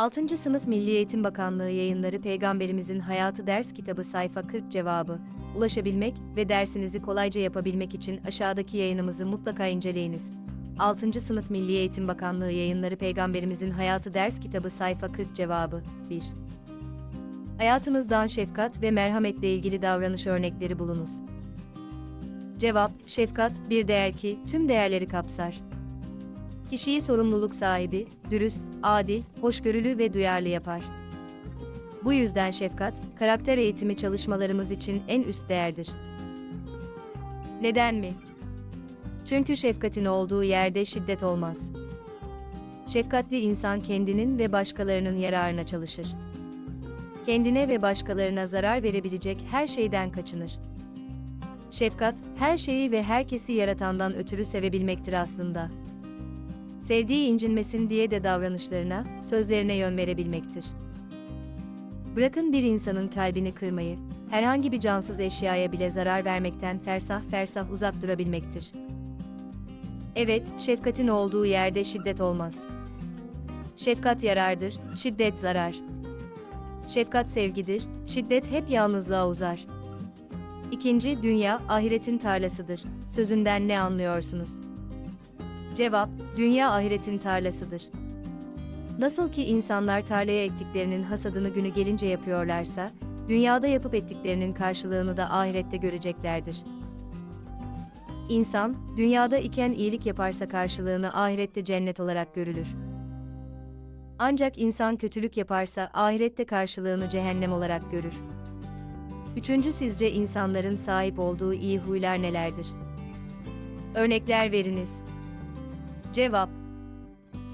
6. Sınıf Milli Eğitim Bakanlığı yayınları Peygamberimizin Hayatı Ders Kitabı sayfa 40 cevabı. Ulaşabilmek ve dersinizi kolayca yapabilmek için aşağıdaki yayınımızı mutlaka inceleyiniz. 6. Sınıf Milli Eğitim Bakanlığı yayınları Peygamberimizin Hayatı Ders Kitabı sayfa 40 cevabı. 1. Hayatınızdan şefkat ve merhametle ilgili davranış örnekleri bulunuz. Cevap, şefkat bir değer ki tüm değerleri kapsar. Kişiyi sorumluluk sahibi, dürüst, adil, hoşgörülü ve duyarlı yapar. Bu yüzden şefkat, karakter eğitimi çalışmalarımız için en üst değerdir. Neden mi? Çünkü şefkatin olduğu yerde şiddet olmaz. Şefkatli insan kendinin ve başkalarının yararına çalışır. Kendine ve başkalarına zarar verebilecek her şeyden kaçınır. Şefkat, her şeyi ve herkesi yaratandan ötürü sevebilmektir aslında. Sevdiği incinmesin diye de davranışlarına, sözlerine yön verebilmektir. Bırakın bir insanın kalbini kırmayı, herhangi bir cansız eşyaya bile zarar vermekten fersah fersah uzak durabilmektir. Evet, şefkatin olduğu yerde şiddet olmaz. Şefkat yarardır, şiddet zarar. Şefkat sevgidir, şiddet hep yalnızlığa uzar. İkinci, dünya, ahiretin tarlasıdır. Sözünden ne anlıyorsunuz? Cevap, dünya ahiretin tarlasıdır. Nasıl ki insanlar tarlaya ektiklerinin hasadını günü gelince yapıyorlarsa, dünyada yapıp ettiklerinin karşılığını da ahirette göreceklerdir. İnsan, dünyada iken iyilik yaparsa karşılığını ahirette cennet olarak görülür. Ancak insan kötülük yaparsa ahirette karşılığını cehennem olarak görür. Üçüncü sizce insanların sahip olduğu iyi huylar nelerdir? Örnekler veriniz. Cevap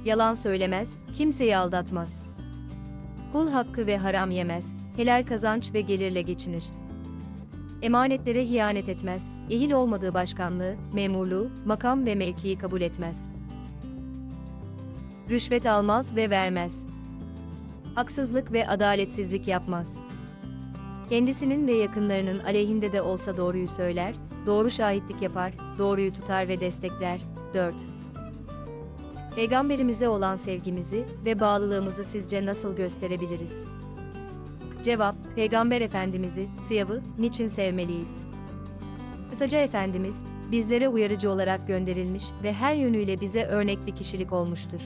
Yalan söylemez, kimseyi aldatmaz. Kul hakkı ve haram yemez, helal kazanç ve gelirle geçinir. Emanetlere hiyanet etmez, ehil olmadığı başkanlığı, memurluğu, makam ve mevkiyi kabul etmez. Rüşvet almaz ve vermez. Haksızlık ve adaletsizlik yapmaz. Kendisinin ve yakınlarının aleyhinde de olsa doğruyu söyler, doğru şahitlik yapar, doğruyu tutar ve destekler. 4. Peygamberimize olan sevgimizi ve bağlılığımızı sizce nasıl gösterebiliriz? Cevap, Peygamber Efendimiz'i, sıyavı, niçin sevmeliyiz? Kısaca Efendimiz, bizlere uyarıcı olarak gönderilmiş ve her yönüyle bize örnek bir kişilik olmuştur.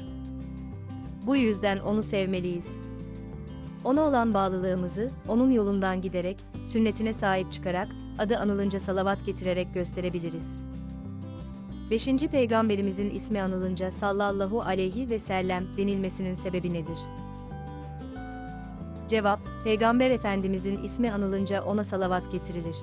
Bu yüzden onu sevmeliyiz. Ona olan bağlılığımızı, onun yolundan giderek, sünnetine sahip çıkarak, adı anılınca salavat getirerek gösterebiliriz. 5. Peygamberimizin ismi anılınca sallallahu aleyhi ve sellem denilmesinin sebebi nedir? Cevap, Peygamber Efendimizin ismi anılınca ona salavat getirilir.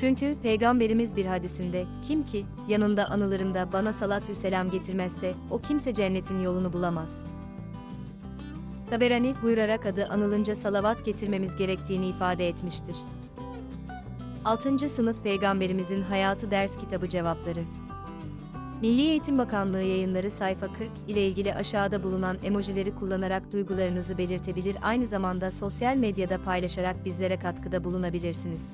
Çünkü Peygamberimiz bir hadisinde, kim ki, yanında anılırım da bana salatü selam getirmezse, o kimse cennetin yolunu bulamaz. Taberani buyurarak adı anılınca salavat getirmemiz gerektiğini ifade etmiştir. 6. Sınıf Peygamberimizin Hayatı Ders Kitabı Cevapları Milli Eğitim Bakanlığı yayınları sayfa 40 ile ilgili aşağıda bulunan emojileri kullanarak duygularınızı belirtebilir aynı zamanda sosyal medyada paylaşarak bizlere katkıda bulunabilirsiniz.